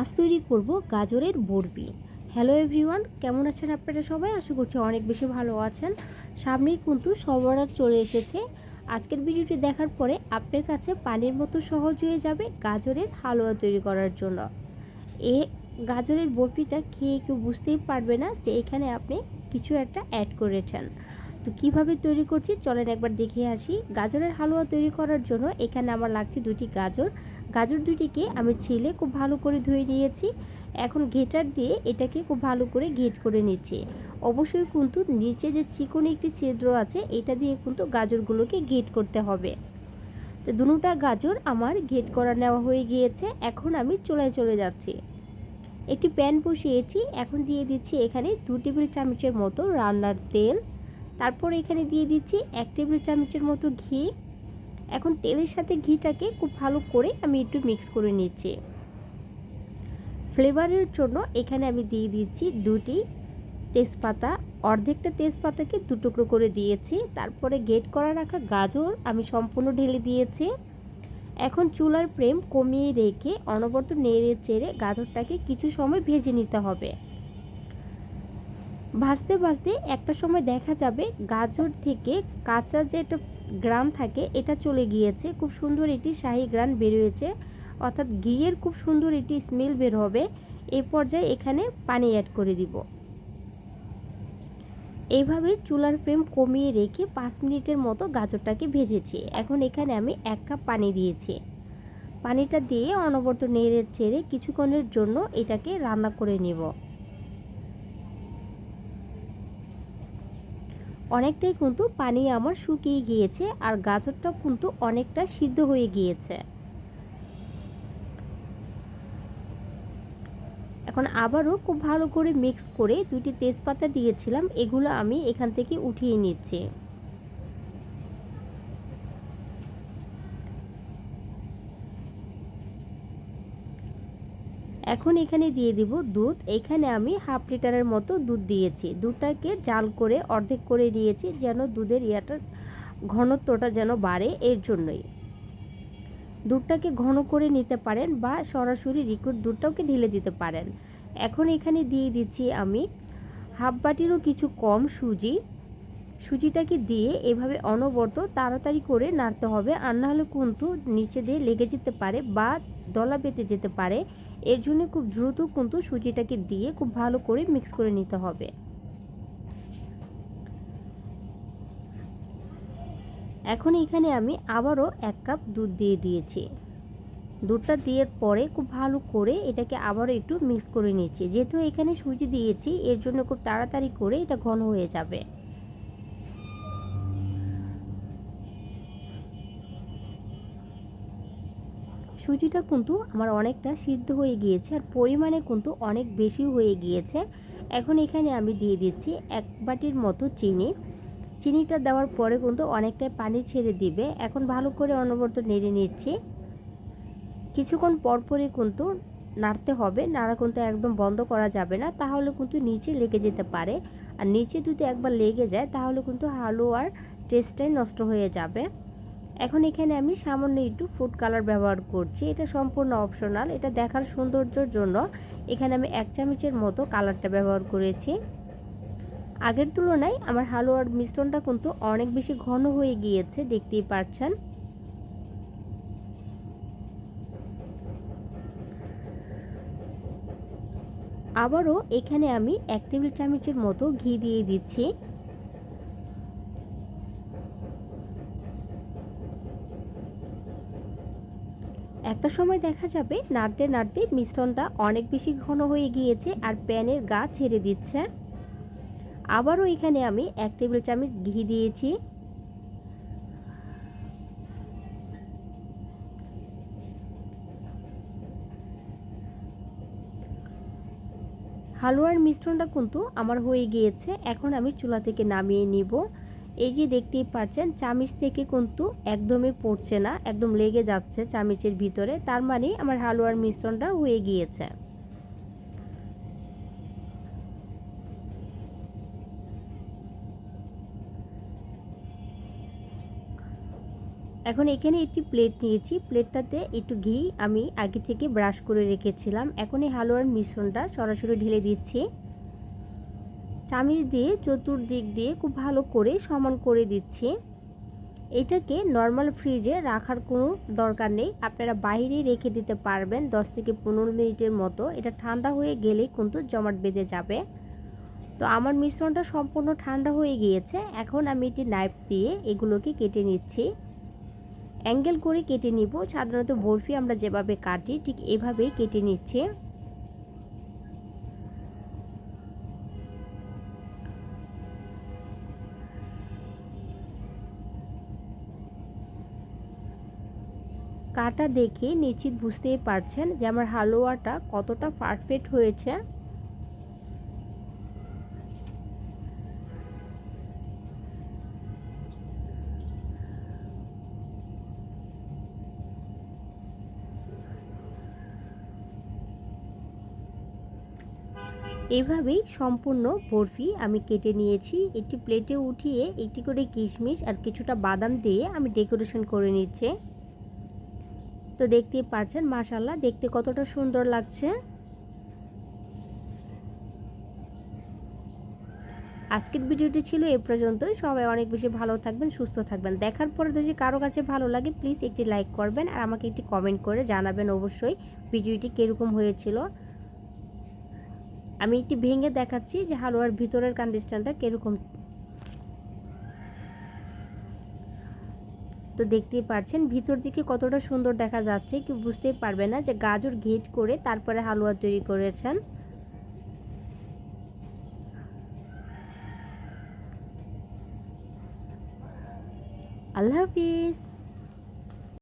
আজ তৈরি করব গাজরের বরবি। হ্যালো এভরিওয়ান কেমন আছেন আপনারা সবাই? আশা করছি অনেক বেশি ভালো আছেন। সামনেই কিন্তু সবরাত চলে এসেছে। আজকের ভিডিওটি দেখার পরে আপনার কাছে পানির মতো সহজ হয়ে যাবে গাজরের হালুয়া তৈরি করার জন্য। এ গাজরের বরফিটা খেয়ে কেউ বুঝতেই পারবে না যে এখানে আপনি কিছু একটা অ্যাড করেছেন। তো কীভাবে তৈরি করছি? চলেন একবার দেখে আসি। গাজরের হালুয়া তৈরি করার জন্য এখানে আমার লাগছে দুটি গাজর। গাজর দুটিকে আমি ছিলে খুব ভালো করে ধুয়ে নিয়েছি। এখন ঘেটার দিয়ে এটাকে খুব ভালো করে ঘেট করে নিচ্ছি। অবশ্যই কিন্তু নিচে যে চিকন একটি ছিদ্র আছে, এটা দিয়ে কিন্তু গাজরগুলোকে ঘেট করতে হবে। তো দুটা গাজর আমার ঘেট করা নেওয়া হয়ে গিয়েছে। এখন আমি চুলায় চলে যাচ্ছি। একটি প্যান বসিয়েছি। এখন দিয়ে দিচ্ছি এখানে দু টেবিল চামচের মতো রান্নার তেল। তারপর এখানে দিয়ে দিচ্ছি এক টেবিল চামচের মতো ঘি। এখন তেলের সাথে ঘিটাকে খুব ভালো করে আমি একটু মিক্স করে নিচ্ছি। ফ্লেভারের জন্য এখানে আমি দিয়ে দিচ্ছি দুটি তেজপাতা, অর্ধেকটা তেজপাতাকে দু টুকরো করে দিয়েছি। তারপরে গেট করা রাখা গাজর আমি সম্পূর্ণ ঢেলে দিয়েছি। এখন চুলার ফ্লেম কমিয়ে রেখে অনবরত নেড়ে চেড়ে গাজরটাকে কিছু সময় ভেজে নিতে হবে। ভাজতে ভাজতে একটা সময় দেখা যাবে গাজর থেকে কাঁচা যে একটা গ্রান থাকে, এটা চলে গিয়েছে। খুব সুন্দর এটি শাহি গ্রান বেরিয়েছে। অর্থাৎ ঘিয়ের খুব সুন্দর এটি স্মেল বের হবে। এই পর্যায়ে এখানে পানি অ্যাড করে দিব। এইভাবে চুলার ফ্লেম কমিয়ে রেখে পাঁচ মিনিটের মতো গাজরটাকে ভেজেছি। এখন এখানে আমি এক কাপ পানি দিয়েছি। পানিটা দিয়ে অনবরত নেড়ে ছেড়ে কিছুক্ষণের জন্য এটাকে রান্না করে নেব। অনেকটাই কিন্তু পানি আমার শুকিয়ে গিয়েছে আর গাজরটা কিন্তু অনেকটা সিদ্ধ হয়ে গিয়েছে। এখন আবারও খুব ভালো করে মিক্স করে দুটি তেজপাতা দিয়েছিলাম, এগুলো আমি এখান থেকে উঠিয়ে নিচ্ছি। এখন এখানে দিয়ে দিব দুধ। এখানে আমি হাফ লিটারের মতো দুধ দিয়েছি। দুধটাকে জাল করে অর্ধেক করে নিয়েছি যেন দুধের ইয়াটা, ঘনত্বটা যেন বাড়ে এর জন্যই। দুধটাকে ঘন করে নিতে পারেন বা সরাসরি রিক্রুট দুধটাকে ঢেলে দিতে পারেন। এখন এখানে দিয়ে দিচ্ছি আমি হাফ বাটিরও কিছু কম সুজি। সুজিটাকে দিয়ে এভাবে অনবরত তাড়াতাড়ি করে নাড়তে হবে। আর নাহলে কিন্তু নিচে দিয়ে লেগে যেতে পারে বা দলা বেঁধে যেতে পারে। এর জন্য খুব দ্রুত কিন্তু সুজিটাকে দিয়ে খুব ভালো করে মিক্স করে নিতে হবে। এখন এখানে আমি আবারও এক কাপ দুধ দিয়ে দিয়েছি। দুধটা দিয়ে পরে খুব ভালো করে এটাকে আবারও একটু মিক্স করে নিচ্ছি যেহেতু এখানে সুজি দিয়েছি, এর জন্য খুব তাড়াতাড়ি করে এটা ঘন হয়ে যাবে। সুজিটা কিন্তু আমার অনেকটা সিদ্ধ হয়ে গিয়েছে আর পরিমাণে কিন্তু অনেক বেশি হয়ে গিয়েছে। এখন এখানে আমি দিয়ে দিচ্ছি এক বাটির মতো চিনি। চিনিটা দেওয়ার পরে কিন্তু অনেকটাই পানি ছেড়ে দিবে। এখন ভালো করে অনবরত নেড়ে নিচ্ছি। কিছুক্ষণ পরপরই কিন্তু নাড়তে হবে। নাড়া কিন্তু একদম বন্ধ করা যাবে না। তাহলে কিন্তু নিচে লেগে যেতে পারে। আর নিচে যদি একবার লেগে যায়, তাহলে কিন্তু হালুয়ার টেস্টটাই নষ্ট হয়ে যাবে। এখন এখানে আমি সামান্য একটু ফুড কালার ব্যবহার করছি। এটা সম্পূর্ণ অপশনাল এটা দেখার সৌন্দর্যের জন্য। এখানে আমি এক চামচের মতো কালারটা ব্যবহার করেছি। আগের তুলনায় আমার হালুয়ার মিশ্রণটা কিন্তু অনেক বেশি ঘন হয়ে গিয়েছে, দেখতেই পাচ্ছেন। আবারও এখানে আমি এক টেবিল চামচের মতো ঘি দিয়ে দিচ্ছি। একটা সময় দেখা যাবে নাড়তে নাড়তে মিশ্রণটা অনেক বেশি ঘন হয়ে গিয়েছে আর প্যানের গা ছেড়ে দিচ্ছে। আবারও এখানে আমি এক টেবিল চামচ ঘি দিয়েছি। হালুয়ার মিশ্রণটা কিন্তু আমার হয়ে গিয়েছে। এখন আমি চুলা থেকে নামিয়ে নিব। এই যে দেখতেই পাচ্ছেন, চামিচ থেকে কিন্তু একদমই পড়ছে না, একদম লেগে যাচ্ছে চামিচের ভিতরে, তার মানে আমার হালুয়ার মিশ্রণটা হয়ে গিয়েছে। এখন এখানে একটি প্লেট নিয়েছি, প্লেটটাতে একটু ঘি আমি আগে থেকে ব্রাশ করে রেখেছিলাম। এখন এই হালুয়ার মিশ্রণটা সরাসরি ঢেলে দিচ্ছি। চামিচ দিয়ে চতুর্দিক দিয়ে খুব ভালো করে সমান করে দিচ্ছি। এটাকে নর্মাল ফ্রিজে রাখার কোনো দরকার নেই। আপনারা বাইরে রেখে দিতে পারবেন 10 থেকে পনেরো মিনিটের মতো। এটা ঠান্ডা হয়ে গেলেই কিন্তু জমাট বেঁধে যাবে। তো আমার মিশ্রণটা সম্পূর্ণ ঠান্ডা হয়ে গিয়েছে। এখন আমি এটি নাইফ দিয়ে এগুলোকে কেটে নিচ্ছি। অ্যাঙ্গেল করে কেটে নিব। সাধারণত বরফি আমরা যেভাবে কাটি, ঠিক এভাবেই কেটে নিচ্ছে। কাটা দেখে নিশ্চিত বুঝতেই পারছেন যে আমার হালুয়াটা কতটা পারফেক্ট হয়েছে। এভাবেই সম্পূর্ণ বরফি আমি কেটে নিয়েছি। একটি প্লেটে উঠিয়ে একটি করে কিশমিশ আর কিছুটা বাদাম দিয়ে আমি ডেকোরেশন করে নিচ্ছি। তো দেখতেই পারছেন মাশাল্লাহ দেখতে কতটা সুন্দর লাগছে। আজকের ভিডিওটি ছিল এ পর্যন্তই। সবাই অনেক বেশি ভালো থাকবেন, সুস্থ থাকবেন। দেখার পরে যদি কারও কাছে ভালো লাগে প্লিজ একটি লাইক করবেন আর আমাকে একটি কমেন্ট করে জানাবেন অবশ্যই ভিডিওটি কীরকম হয়েছিল। আমি একটি ভেঙে দেখাচ্ছি যে হালুয়ার ভিতরের কন্ডিশনটা কীরকম তো দেখতেই পারছেন, ভিতর দিকে কতটা সুন্দর দেখা যাচ্ছে কি বুঝতেই পারবে না যে গাজর ঘেট করে তারপরে হালুয়া তৈরি করেছেন। আল্লাহ হাফিজ।